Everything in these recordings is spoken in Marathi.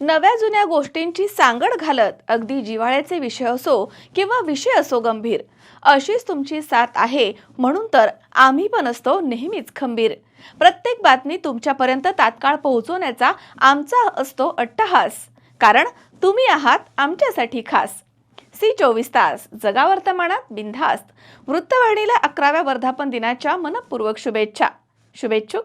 नव्या जुन्या गोष्टींची सांगड घालत अगदी जिव्हाळ्याचे विषय असो किंवा विषय असो गंभीर अशीच तुमची साथ आहे म्हणून तर आम्ही पण असतो नेहमीच खंबीर. प्रत्येक बातमी तुमच्यापर्यंत तात्काळ पोहोचवण्याचा आमचा असतो अट्टहास. कारण तुम्ही आहात आमच्यासाठी खास. सी चोवीस तास जगा वर्तमानात बिनधास्त. वृत्तवाहिनीला अकराव्या वर्धापन दिनाच्या मनपूर्वक शुभेच्छा. शुभेच्छुक.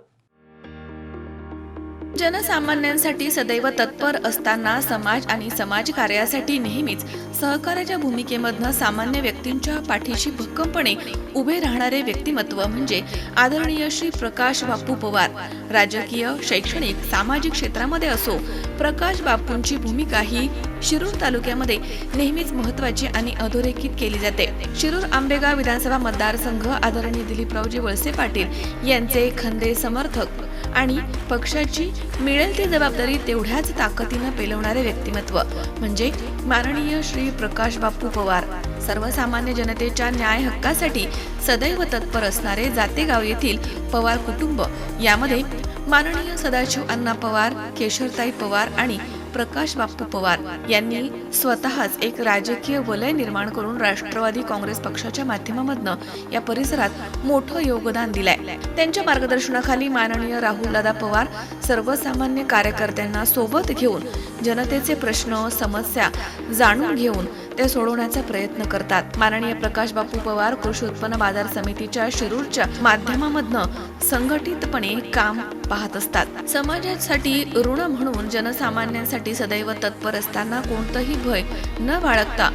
जनसामान्यांसाठी सदैव तत्पर असताना समाज आणि समाजकार्यासाठी नेहमीच सहकार्याच्या भूमिकेमधनं सामान्य व्यक्तींच्या पाठीशी भक्कमपणे उभे राहणारे व्यक्तिमत्व म्हणजे आदरणीय श्री प्रकाश बापू पवार. राजकीय शैक्षणिक सामाजिक क्षेत्रामध्ये असो प्रकाश बापूंची भूमिका ही शिरूर तालुक्यामध्ये नेहमीच महत्वाची आणि अधोरेखित केली जाते. शिरूर आंबेगाव विधानसभा मतदारसंघ आदरणीय दिलीपरावजी वळसे पाटील यांचे खंदे समर्थक आणि पक्षाची मिळेल ती जबाबदारी तेवढ्याच ताकदीनं पेलवणारे व्यक्तिमत्व. म्हणजे माननीय श्री प्रकाश बापू पवार. सर्वसामान्य जनतेच्या न्याय हक्कासाठी सदैव तत्पर असणारे जातेगाव येथील पवार कुटुंब. यामध्ये माननीय सदाशिव अण्णा पवार केशरताई पवार आणि प्रकाश बापू पवार यांनी स्वतःच एक राजकीय वलय निर्माण करून राष्ट्रवादी काँग्रेस पक्षाच्या माध्यमामधनं या परिसरात मोठं योगदान दिलंय. त्यांच्या मार्गदर्शनाखाली माननीय राहुल दादा पवार सर्वसामान्य कार्यकर्त्यांना सोबत घेऊन जनतेचे प्रश्न समस्या जाणून घेऊन ते सोडवण्याचा प्रयत्न करतात. माननीय प्रकाश बापू पवार कृषी उत्पन्न बाजार समितीच्या शिरूरच्या माध्यमामधनं संघटितपणे काम पाहत असतात. समाजासाठी ऋण म्हणून जनसामान्यांसाठी सदैव तत्पर असताना कोणतंही भय न बाळगता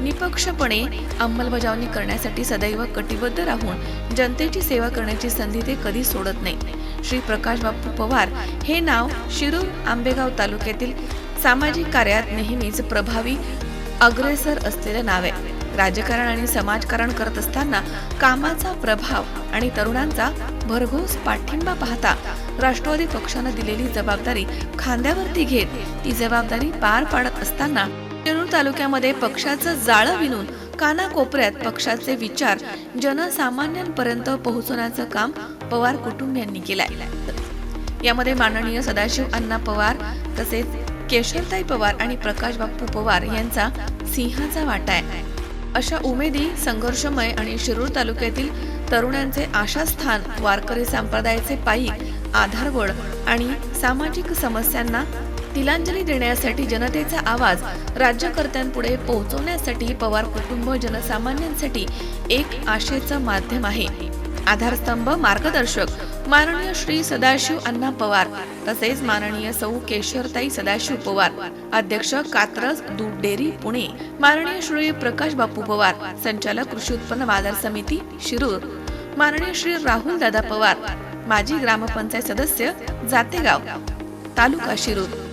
निपक्षपणे अंमलबजावणी करण्यासाठी सदैव कटिबद्ध राहून जनतेची सेवा करण्याची संधी ते कधी सोडत नाही. श्री प्रकाश बापू पवार हे नाव शिरूर आंबेगाव तालुक्यातील सामाजिक कार्यात नेहमीच प्रभावी अग्रेसर असलेलं नाव आहे. राजकारण आणि समाजकारण करत असताना कामाचा प्रभाव आणि तरुणांचा भरघोस पाठिंबा पाहता राष्ट्रवादी पक्षानं दिलेली जबाबदारी खांद्यावरती घेत ती जबाबदारी पार पाडत असताना शिरूर तालुक्यामध्ये पक्षाचं जाळं विणून कानाकोपऱ्यात पक्षाचे विचार जनसामान्यांपर्यंत पोहोचवण्याचं काम पवार कुटुंबियांनी केलंय. यामध्ये माननीय सदाशिव अण्णा पवार तसेच केशरताई पवार आणि प्रकाश बाप्पू पवार यांचा सिंहाचा वाटा आहे. अशा उमेदी संघर्षमय आणि शिरूर तालुक्यातील तरुणांचे आशास्थान वारकरी संप्रदायाचे पायी आधारवड आणि सामाजिक समस्यांना तिलांजली देण्यासाठी जनतेचा आवाज राज्यकर्त्यांपुढे पोहोचवण्यासाठी पवार कुटुंब जनसामान्यांसाठी एक आशेचं माध्यम आहे. आधारस्तंभ मार्गदर्शक माननीय श्री सदाशिव अण्णा पवार तसेच माननीय सौ केशरताई सदाशिव पवार अध्यक्ष कात्रज दूध डेअरी पुणे माननीय श्री प्रकाश बापू पवार संचालक कृषी उत्पन्न बाजार समिती शिरूर माननीय श्री राहुल दादा पवार माजी ग्रामपंचायत सदस्य जातेगाव तालुका शिरूर.